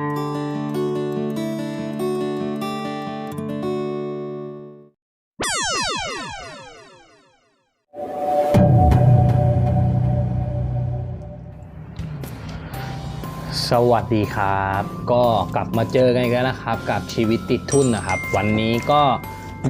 สวัสดีครับ ก็กลับมาเจอกันอีกแล้วนะครับ กับชีวิตติดทุนนะครับ วันนี้ก็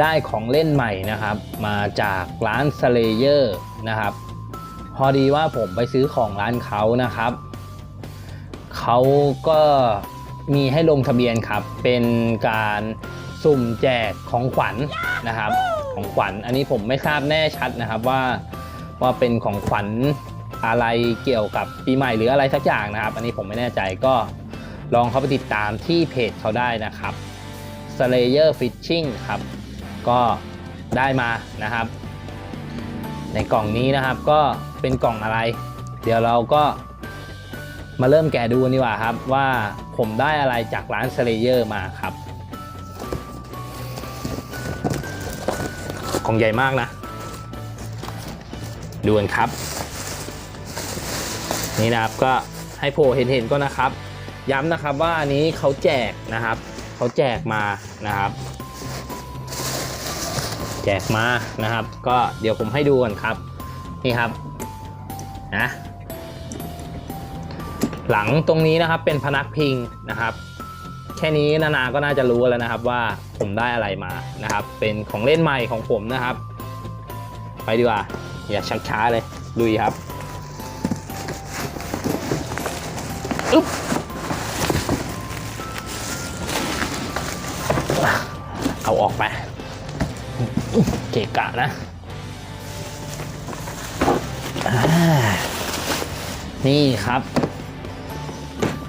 ได้ของเล่นใหม่นะครับ มาจากร้านสเลเยอร์นะครับ พอดีว่าผมไปซื้อของร้านเขานะครับ เขาก็ มีให้ลงทะเบียนครับ เป็นการสุ่มแจกของขวัญนะครับ ของขวัญอันนี้ผมไม่ทราบแน่ชัดนะครับว่าว่าเป็นของขวัญอะไรเกี่ยวกับปีใหม่หรืออะไรสักอย่างนะครับ อันนี้ผมไม่แน่ใจก็ลองเข้าไปติดตามที่เพจเขาได้นะครับ Slayer Fishing ครับ ก็ได้มานะครับ ในกล่องนี้นะครับก็เป็นกล่องอะไร เดี๋ยวเราก็ มาเริ่มแกะดูกันดีกว่าครับว่าผมได้อะไรจากร้าน Slayer มาครับ ของใหญ่มากนะ ดูกันครับ นี่นะครับก็ให้โผล่เห็นๆก็นะครับ ย้ำนะครับว่าอันนี้เขาแจกนะครับเขาแจกมานะครับ แจกมานะครับ ก็เดี๋ยวผมให้ดูกันครับ นี่ครับนะ หลังตรงนี้นะครับเป็นพนักพิงนะครับ แค่นี้นานาก็น่าจะรู้แล้วนะครับว่าผมได้อะไรมานะครับ เป็นของเล่นใหม่ของผมนะครับ ไปดีกว่า อย่าชักช้าเลยลุยครับอึ๊บเอาออกไปเกะกะนะนี่ครับ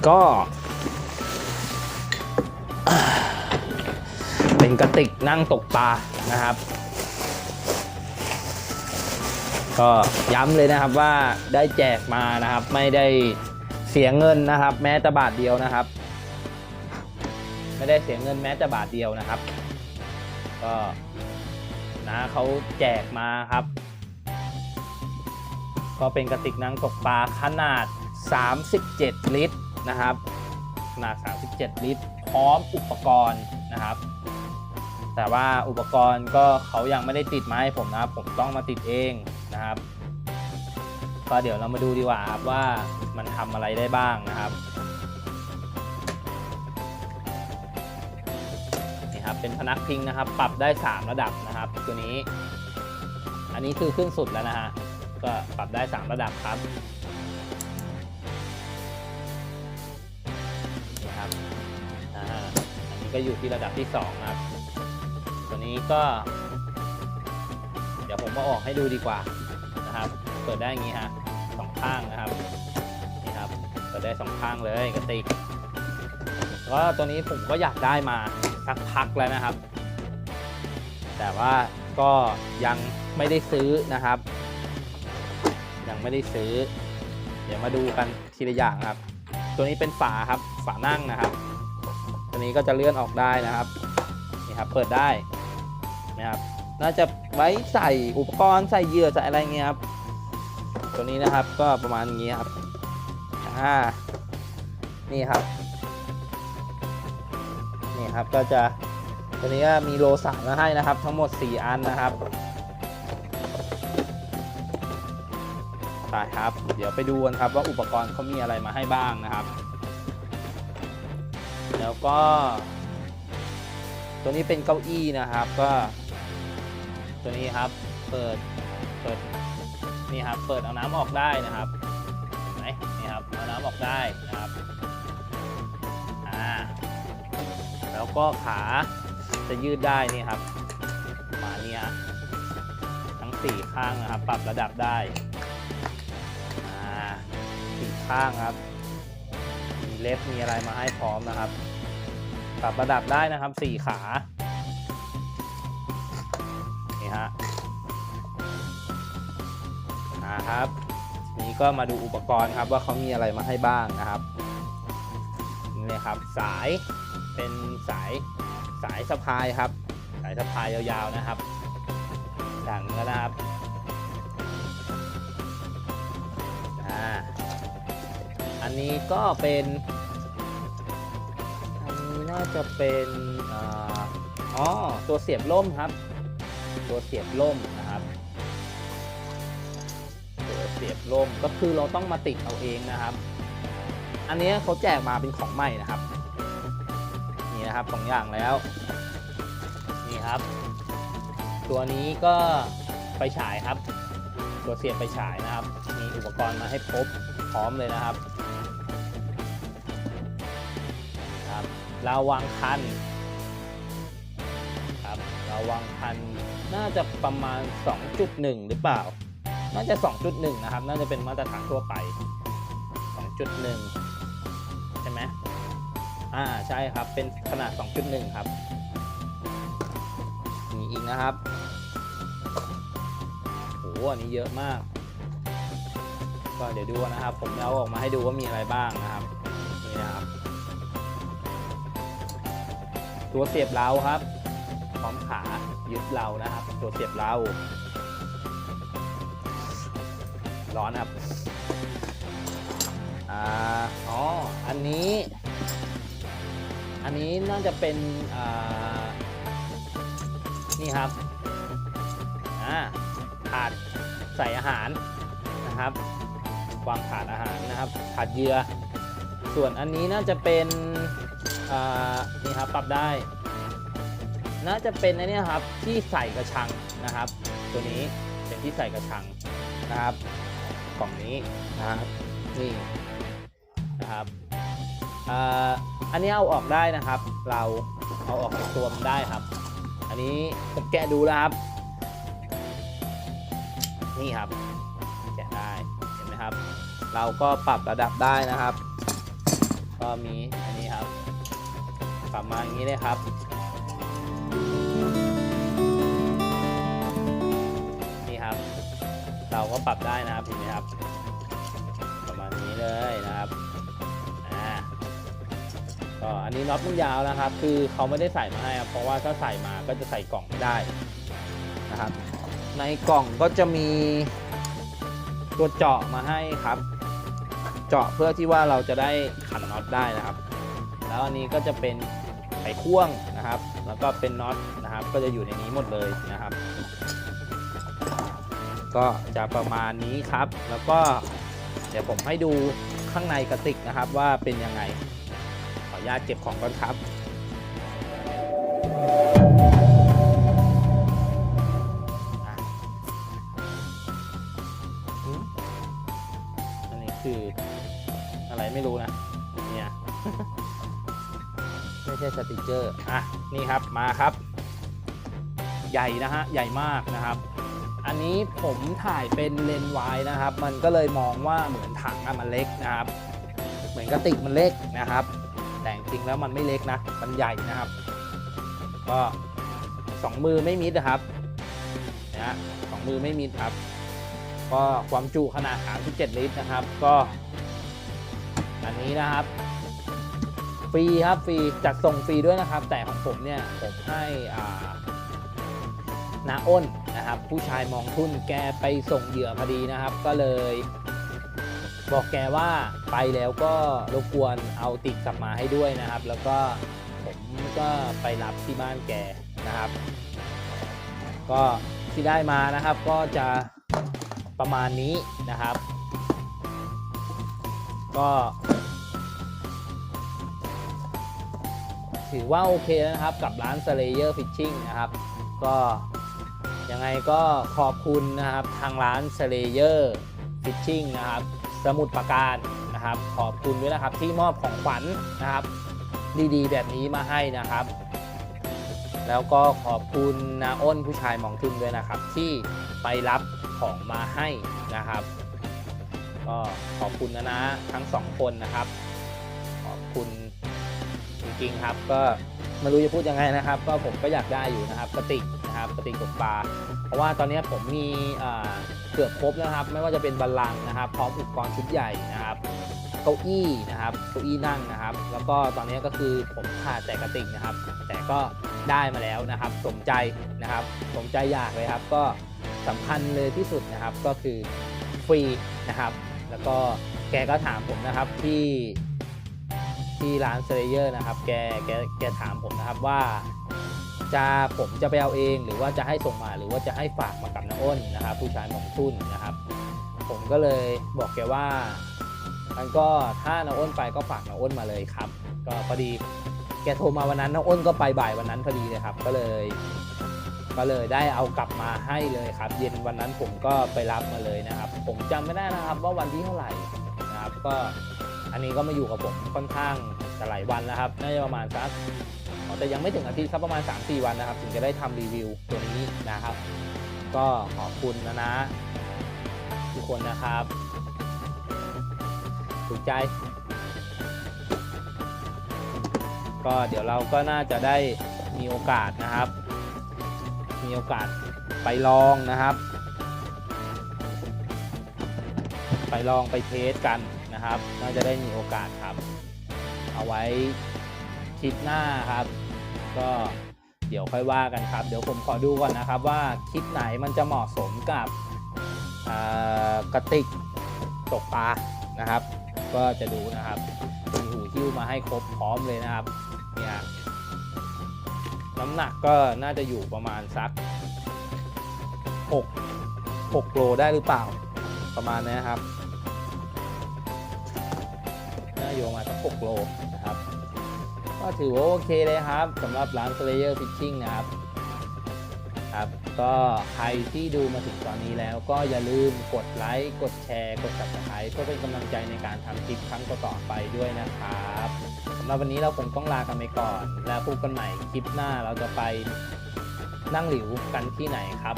ก็เป็นกระติกนั่งตกปลานะครับ ก็ย้ำเลยนะครับว่าได้แจกมานะครับ ไม่ได้เสียเงินนะครับ แม้แต่บาทเดียวนะครับ ไม่ได้เสียเงินแม้แต่บาทเดียวนะครับ ก็นะเขาแจกมาครับ ก็เป็นกระติกนั่งตกปลาขนาด 37 ลิตร นะครับขนาด 37 ลิตร พร้อมอุปกรณ์นะครับ แต่ว่าอุปกรณ์ก็เขายังไม่ได้ติดมาให้ผมนะครับ ผมต้องมาติดเองนะครับ ก็เดี๋ยวเรามาดูดีกว่าครับว่ามันทำอะไรได้บ้างนะครับนี่ครับเป็นพนักพิงนะครับ ปรับได้ 3 ระดับนะครับ ตัวนี้ อันนี้คือขึ้นสุดแล้วนะฮะก็ปรับได้ 3 ระดับครับ ก็อยู่ที่ระดับที่ 2 ครับ ตัวนี้ก็ เดี๋ยวผมมาออกให้ดูดีกว่านะครับ เปิดได้อย่างนี้ฮะสองข้างนะครับ นี่ครับ เปิดได้สองข้างเลยกระติกก็ตัวนี้ผมก็อยากได้มาสักพักแล้วนะครับ แต่ว่าก็ยังไม่ได้ซื้อนะครับ ยังไม่ได้ซื้อ เดี๋ยวมาดูกันทีละอย่างครับ ตัวนี้เป็นฝาครับ ฝานั่งนะครับ ตัวนี้ก็จะเลื่อนออกได้นะครับนี่ครับเปิดได้นะครับน่าจะไว้ใส่อุปกรณ์ใส่เหยื่อใส่อะไรเงี้ยครับตัวนี้นะครับก็ประมาณนี้ครับอ่านี่ครับนี่ครับก็จะตัวนี้ก็มีโลสั่งมาให้นะครับ ทั้งหมด 4 อันนะครับไปครับ เดี๋ยวไปดูกันครับว่าอุปกรณ์เขามีอะไรมาให้บ้างนะครับ แล้วก็ ตัวนี้เป็นเก้าอี้นะครับก็ ตัวนี้ครับเปิดเปิดนี่ครับ เปิดเอาน้ำออกได้นะครับเห็นไหมนี่ครับเอาน้ำออกได้นะครับอ่าแล้วก็ขาจะยืดได้นี่ครับมาณนี้ฮะทั้งสี่ข้างนะครับ ปรับระดับได้อ่าสี่ข้างครับ เล็บมีอะไรมาให้พร้อมนะครับ ปรับระดับได้นะครับสี่ขา นี่ฮะนะครับ นี่ก็มาดูอุปกรณ์ครับว่าเขามีอะไรมาให้บ้างนะครับนี่ครับสายเป็นสายสายสะพายครับ สายสะพายยาวๆนะครับดังนะครับ นนี้ก็เป็น อันนี้น่าจะเป็นอ๋อตัวเสียบล่มครับ ตัวเสียบล่มนะครับตัวเสียบล่มก็คือเราต้องมาติดเอาเองนะครับ อันนี้เขาแจกมาเป็นของใหม่นะครับ นี่นะครับสองอย่างแล้ว นี่ครับ ตัวนี้ก็ไฟฉายครับ ตัวเสียบไฟฉายนะครับ มีอุปกรณ์มาให้ครบพร้อมเลยนะครับ รับเราวางคันครับเราวางคันน่าจะประมาณ 2.1 หรือเปล่า น่าจะ 2.1 นะครับ น่าจะเป็นมาตรฐานทั่วไป 2.1 ใช่ไหมอ่าใช่ครับ เป็นขนาด 2.1 ครับ มีอีกนะครับโหอันนี้เยอะมาก ก็เดี๋ยวดูนะครับ ผมเอาออกมาให้ดูว่ามีอะไรบ้างนะครับ ตัวเสียบเราครับ พร้อมขายึดเรานะครับ ตัวเสียบเรา ร้อนครับอ่าอ๋อ อันนี้ อันนี้น่าจะเป็นอ่านี่ครับอ่าถาดใส่อาหารนะครับวางถาดอาหารนะครับถาดเยื่อส่วนอันนี้น่าจะเป็น อ่านี่ครับปรับได้ น่าจะเป็นอันนี้ครับที่ใส่กระชังนะครับ ตัวนี้เป็นที่ใส่กระชังนะครับกล่องนี้นะครับนี่นะครับอ่าอันนี้เอาออกได้นะครับ เราเอาออกจากตัวมันได้ครับ อันนี้ผมแกะดูแล้วครับ นี่ครับแกะได้เห็นไหมครับ เราก็ปรับระดับได้นะครับ ก็มีอันนี้ครับ ปรับมาอย่างนี้เลยครับ นี่ครับ เราก็ปรับได้นะครับเห็นไหมครับ ประมาณนี้เลยนะครับอ่าก็อันนี้น็อตมันยาวนะครับ คือเขาไม่ได้ใส่มาให้ครับเพราะว่าถ้าใส่มาก็จะใส่กล่องไม่ได้นะครับ ในกล่องก็จะมีตัวเจาะมาให้ครับ เจาะเพื่อที่ว่าเราจะได้ขันน็อตได้นะครับ แล้วอันนี้ก็จะเป็น ไขควงนะครับ แล้วก็เป็นน็อตนะครับ ก็จะอยู่ในนี้หมดเลยนะครับ ก็จะประมาณนี้ครับ แล้วก็เดี๋ยวผมให้ดูข้างในกระติกนะครับว่าเป็นยังไง ขออนุญาตเก็บของก่อนครับอันนี้คืออะไรไม่รู้นะเนี่ย ใช่สติกเกอร์อะนี่ครับมาครับ ใหญ่นะฮะใหญ่มากนะครับ อันนี้ผมถ่ายเป็นเลนส์วายนะครับ มันก็เลยมองว่าเหมือนถังอะมันเล็กนะครับ เหมือนกระติกมันเล็กนะครับ แต่จริงๆแล้วมันไม่เล็กนะ มันใหญ่นะครับ ก็สองมือไม่มิดนะครับนะสองมือไม่มิดครับ ก็ความจุขนาด 37 ลิตรนะครับ ก็อันนี้นะครับ ฟรีครับฟรีจัดส่งฟรีด้วยนะครับ แต่ของผมเนี่ยผมให้อ่านาอ้นนะครับ ผู้ชายมองทุนแกไปส่งเหยื่อพอดีนะครับ ก็เลย บอกแกว่าไปแล้วก็รบกวนเอาติดกลับมาให้ด้วยนะครับ แล้วก็ผมก็ไปรับที่บ้านแกนะครับ ก็ที่ได้มานะครับก็จะประมาณนี้นะครับ ก็ ถือว่าโอเคแล้วนะครับกับร้าน Slayer Fishing นะครับ ก็ยังไงก็ขอบคุณนะครับทางร้าน Slayer Fishing นะครับสมุดประการนะครับ ขอบคุณด้วยนะครับที่มอบของขวัญนะครับ ดีๆ แบบนี้มาให้นะครับ แล้วก็ขอบคุณนาอ้นผู้ชายมองทุนด้วยนะครับ ที่ไปรับของมาให้นะครับ ก็ขอบคุณนะนะทั้งสองคนนะครับ ขอบคุณ ริง ๆ ครับ ก็ไม่รู้จะพูดยังไงนะครับ ก็ผมก็อยากได้อยู่นะครับกระติกนะครับกระติกตกปลาเพราะว่าตอนนี้ผมมีเกือบครบแล้วครับ ไม่ว่าจะเป็นบัลลังก์นะครับ พร้อมอุปกรณ์ชุดใหญ่นะครับเก้าอี้นะครับเก้าอี้นั่งนะครับ แล้วก็ตอนนี้ก็คือผมขาดแต่กระติกนะครับ แต่ก็ได้มาแล้วนะครับ สมใจนะครับ สมใจอยากเลยครับ ก็สำคัญเลยที่สุดนะครับก็คือฟรีนะครับ แล้วก็แกก็ถามผมนะครับที่ ที่ร้านเซเลเยอร์นะครับ แกแกแกถามผมนะครับว่า จะผมจะไปเอาเองหรือว่าจะให้ส่งมาหรือว่าจะให้ฝากมากับน้าอ้นนะครับ ผู้ชายหมองตุ้นนะครับ ผมก็เลยบอกแกว่ามันก็ถ้าน้าอ้นไปก็ฝากน้าอ้นมาเลยครับ ก็พอดีแกโทรมาวันนั้นน้าอ้นก็ไปบ่ายวันนั้นพอดีเลยครับ ก็เลย ก็เลยได้เอากลับมาให้เลยครับ เย็นวันนั้นผมก็ไปรับมาเลยนะครับ ผมจำไม่ได้นะครับว่าวันที่เท่าไหร่นะครับ ก็ อันนี้ก็มาอยู่กับผมค่อนข้างจะหลายวันแล้วครับ น่าจะประมาณสักแต่ยังไม่ถึงอาทิตย์ครับประมาณ 3-4 วันนะครับ ถึงจะได้ทำรีวิวตัวนี้นะครับ ก็ขอบคุณนะนะ ทุกคนนะครับถูกใจ ก็เดี๋ยวเราก็น่าจะได้มีโอกาสนะครับ มีโอกาสไปลองนะครับ ไปลองไปเทสกัน นะครับ น่าจะได้มีโอกาสครับ เอาไว้คลิปหน้าครับ ก็เดี๋ยวค่อยว่ากันครับ เดี๋ยวผมขอดูก่อนนะครับ ว่าคลิปไหนมันจะเหมาะสมกับกระติกตกปลานะครับ ก็จะดูนะครับมีหูหิ้วมาให้ครบพร้อมเลยนะครับเนี่ยน้ำหนักก็น่าจะอยู่ประมาณสัก 6 6โลได้หรือเปล่าประมาณนี้ครับ อยู่ประมาณสัก6โลนะครับ ก็ถือว่าโอเคเลยครับสำหรับร้าน Slayer Fishing นะครับครับก็ใครที่ดูมาถึงตอนนี้แล้วก็อย่าลืมกดไลค์กดแชร์ กด subscribe เพื่อเป็นกำลังใจในการทำคลิปครั้งต่อๆไปด้วยนะครับสำหรับวันนี้เราคงต้องลากันไปก่อน แล้วพบกันใหม่คลิปหน้าเราจะไปนั่งหลิวกันที่ไหนครับ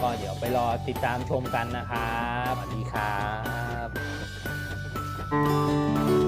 ก็เดี๋ยวไปรอติดตามชมกันนะครับสวัสดีครับ Música